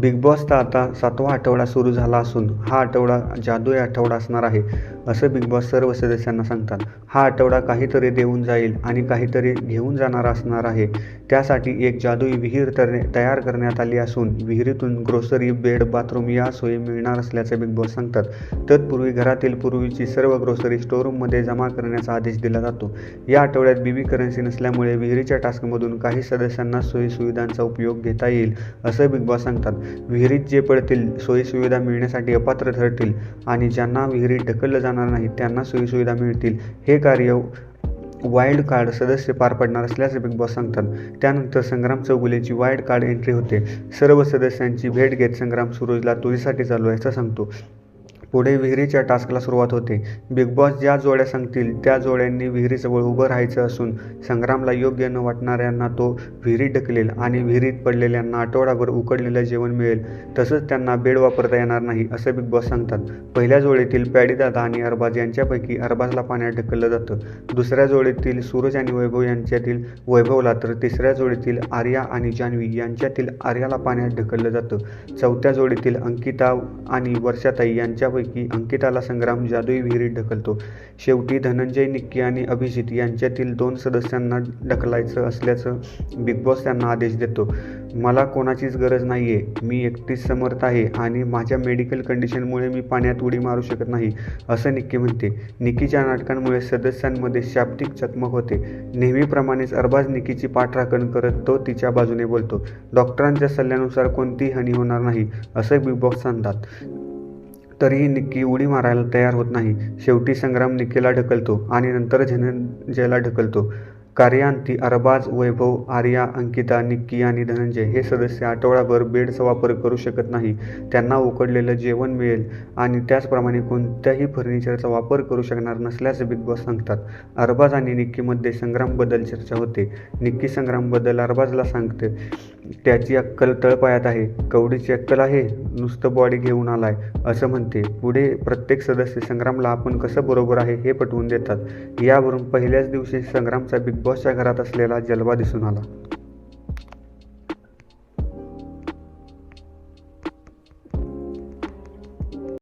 Big बॉसचा आता सातवा आठवडा सुरू झाला असून हा आठवडा जादुई आठवडा असणार आहे. असं बिग बॉस सर्व सदस्यांना सांगतात. हा आठवडा काहीतरी देऊन जाईल आणि काहीतरी घेऊन जाणार असणार आहे. त्यासाठी एक जादुई विहीर तर तयार करण्यात आली असून विहिरीतून ग्रोसरी बेड बाथरूम या सोयी मिळणार असल्याचे बिग बॉस सांगतात. तत्पूर्वी घरातील पूर्वीची सर्व ग्रोसरी स्टोअरूममध्ये जमा करण्याचा आदेश दिला जातो. या आठवड्यात बीबी करन्सी नसल्यामुळे विहिरीच्या टास्कमधून काही सदस्यांना सोयीसुविधांचा उपयोग घेता येईल असं बिग बॉस सांगतात. विहिरीत जे पडतील सोयीसुविधा मिळण्यासाठी अपात्र ठरतील आणि ज्यांना विहिरीत ढकललं जाणार नाही त्यांना सोयीसुविधा मिळतील. हे कार्य वाईल्ड कार्ड सदस्य पार पडणार असल्याचे बिग बॉस सांगतात. त्यानंतर संग्राम चौगुलेची वाईल्ड कार्ड एंट्री होते. सर्व सदस्यांची भेट घेत संग्राम सुरोजला तुझीसाठी चालू आहे असं सांगतो. पुढे विहिरीच्या टास्कला सुरुवात होते. बिग बॉस ज्या जोड्या सांगतील त्या जोड्यांनी विहिरीजवळ उभं राहायचं असून संग्रामला योग्य न वाटणाऱ्यांना तो विहिरीत ढकलेल आणि विहिरीत पडलेल्यांना आठवडाभर उकडलेलं जेवण मिळेल. तसंच त्यांना बेड वापरता येणार नाही असं बिग बॉस सांगतात. पहिल्या जोडीतील पॅडीदादा आणि अरबाज यांच्यापैकी अरबाजला पाण्यात ढकललं जातं. दुसऱ्या जोडीतील सूरज आणि वैभव यांच्यातील वैभवला तर तिसऱ्या जोडीतील आर्या आणि जान्हवी यांच्यातील आर्याला पाण्यात ढकललं जातं. चौथ्या जोडीतील अंकिता आणि वर्षाताई यांच्या त्यापैकी अंकिताला संग्राम जादुई विहिरीत ढकलतो. शेवटी धनंजय निक्की आणि अभिजित यांच्यातील दोन सदस्यांना ढकलायचं असल्याचं बिग बॉस त्यांना आदेश देतो. मला कोणाचीच गरज नाही आहे मी एकटीच समर्थ आहे आणि माझ्या मेडिकल कंडिशनमुळे मी पाण्यात उडी मारू शकत नाही असं निक्की म्हणते. निक्कीच्या नाटकांमुळे सदस्यांमध्ये शाब्दिक चकमक होते. नेहमीप्रमाणेच अरबाज निक्कीची पाठराखण करत तो तिच्या बाजूने बोलतो. डॉक्टरांच्या सल्ल्यानुसार कोणतीही हानी होणार नाही असं बिग बॉस सांगतात. तरीही निक्की उडी मारायला तयार होत नाही. शेवटी संग्राम निक्कीला ढकलतो आणि नंतर धनंजयला ढकलतो. कार्यांती अरबाज वैभव आर्या अंकिता निक्की आणि धनंजय हे सदस्य आठवडाभर बेडचा वापर करू शकत नाही. त्यांना उकडलेलं जेवण मिळेल आणि त्याचप्रमाणे कोणत्याही फर्निचरचा वापर करू शकणार नसल्याचं बिग बॉस सांगतात. अरबाज आणि निक्कीमध्ये संग्रामबद्दल चर्चा होते. निक्की संग्रामबद्दल अरबाजला सांगते त्याची अक्कल तळपायात आहे. कवडीची अक्कल आहे. नुसतं बॉडी घेऊन आलाय असं म्हणते. पुढे प्रत्येक सदस्य संग्रामला आपण कसं बरोबर आहे हे पटवून देतात. यावरून पहिल्याच दिवशी संग्रामचा बिग बॉसच्या घरात असलेला जलवा दिसून आला.